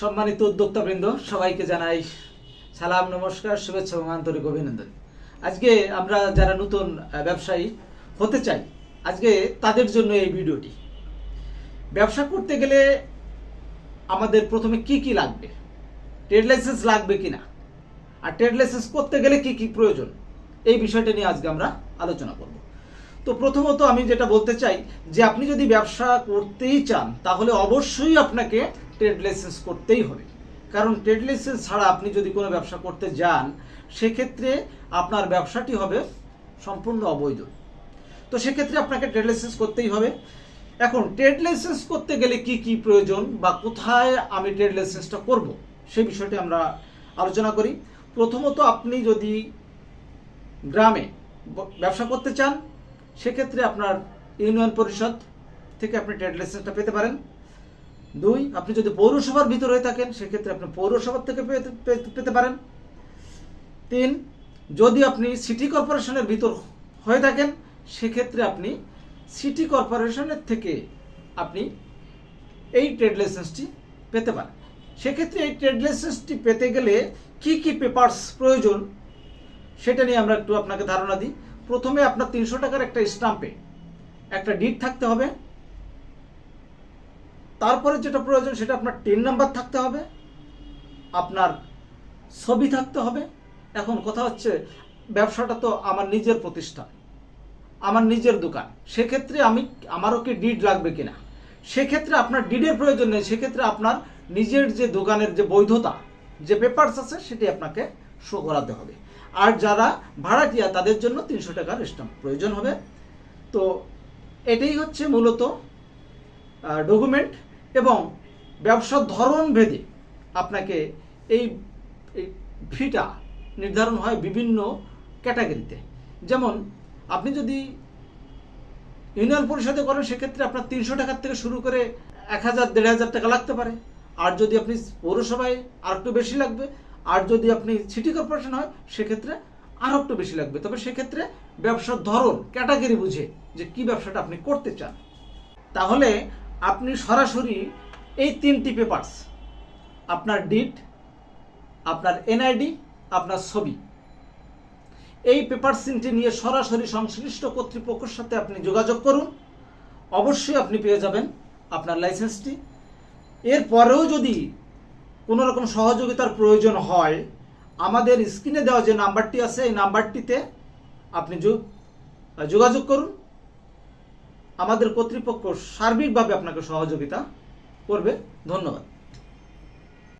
সম্মানিত উদ্যোক্তাবৃন্দ, সবাইকে জানাই সালাম, নমস্কার, শুভেচ্ছা এবং আন্তরিক অভিনন্দন। আজকে আমরা যারা নতুন ব্যবসায়ী হতে চাই, আজকে তাদের জন্য এই ভিডিওটি। ব্যবসা করতে গেলে আমাদের প্রথমে কি কি লাগবে? ট্রেড লাইসেন্স লাগবে কি না আর ট্রেড লাইসেন্স করতে গেলে কি কি প্রয়োজন? এই বিষয়টা নিয়ে আজকে আমরা আলোচনা করব। তো প্রথমত আমি যেটা বলতে চাই যে, আপনি যদি ব্যবসা করতেই চান, তাহলে অবশ্যই আপনাকে ট্রেড লাইসেন্স করতেই হবে। কারণ ট্রেড লাইসেন্স ছাড়া আপনি যদি কোনো ব্যবসা করতে যান, সেক্ষেত্রে আপনার ব্যবসাটি হবে সম্পূর্ণ অবৈধ। তো সেক্ষেত্রে আপনাকে ট্রেড লাইসেন্স করতেই হবে। এখন ট্রেড লাইসেন্স করতে গেলে কি কি প্রয়োজন বা কোথায় আমি ট্রেড লাইসেন্সটা করব, সেই বিষয়টি আমরা আলোচনা করি। প্রথমত আপনি যদি গ্রামে ব্যবসা করতে চান, সেক্ষেত্রে আপনার ইউনিয়ন পরিষদ থেকে আপনি ট্রেড লাইসেন্সটা পেতে পারেন। দুই, আপনি যদি পৌরসভার ভিতরে হয়ে থাকেন, সেক্ষেত্রে আপনি পৌরসভার থেকে পেতে- পারেন। তিন, যদি আপনি সিটি কর্পোরেশনের ভিতর হয়ে থাকেন, সেক্ষেত্রে আপনি সিটি কর্পোরেশনের থেকে আপনি এই ট্রেড লাইসেন্সটি পেতে পারেন। সেক্ষেত্রে এই ট্রেড লাইসেন্সটি পেতে গেলে কি কি পেপারস প্রয়োজন, সেটা নিয়ে আমরা একটু আপনাকে ধারণা দিই। প্রথমে আপনার তিনশো টাকার একটা স্টাম্পে একটা ডিট থাকতে হবে। তারপরে যেটা প্রয়োজন সেটা আপনার টিন নাম্বার থাকতে হবে, আপনার ছবি থাকতে হবে। এখন কথা হচ্ছে, ব্যবসাটা তো আমার নিজের প্রতিষ্ঠান, আমার নিজের দোকান। সেক্ষেত্রে আমি, আমারও কি ডিড লাগবে কিনা? সেক্ষেত্রে আপনার ডিডের প্রয়োজন নেই, সেক্ষেত্রে আপনার নিজের যে দোকানের যে বৈধতা, যে পেপারস আছে সেটি আপনাকে শো করাতে হবে। আর যারা ভাড়াটিয়া, তাদের জন্য তিনশো টাকার স্ট্যাম্প প্রয়োজন হবে। তো এটাই হচ্ছে মূলত ডকুমেন্ট এবং ব্যবসার ধরন ভেদে আপনাকে এই ফিটা নির্ধারণ হয় বিভিন্ন ক্যাটাগরিতে। যেমন, আপনি যদি ইউনিয়ন পরিষদে করেন, সেক্ষেত্রে আপনার তিনশো টাকার থেকে শুরু করে এক হাজার, দেড় হাজার টাকা লাগতে পারে। আর যদি আপনি পৌরসভায় আর একটু বেশি লাগবে, আর যদি আপনি সিটি কর্পোরেশন হয়, সেক্ষেত্রে আরও একটু বেশি লাগবে। তবে সেক্ষেত্রে ব্যবসার ধরন, ক্যাটাগরি বুঝে যে কি ব্যবসাটা আপনি করতে চান। তাহলে আপনি সরাসরি এই তিনটি পেপারস আপনার ডিট আপনার এনআইডি আপনার ছবি, এই পেপার সিনটি নিয়ে সরাসরি সংশ্লিষ্ট কর্তৃপক্ষের সাথে আপনি যোগাযোগ করুন। অবশ্যই আপনি পেয়ে যাবেন আপনার লাইসেন্সটি এরপরেও যদি কোনো রকম সহযোগিতার প্রয়োজন হয়, আমাদের স্ক্রিনে দেওয়া যে নাম্বারটি আছে, এই নাম্বারটিতে আপনি যোগাযোগ করুন। আমাদের কর্তৃপক্ষ সার্বিকভাবে আপনাকে সহযোগিতা করবে। ধন্যবাদ।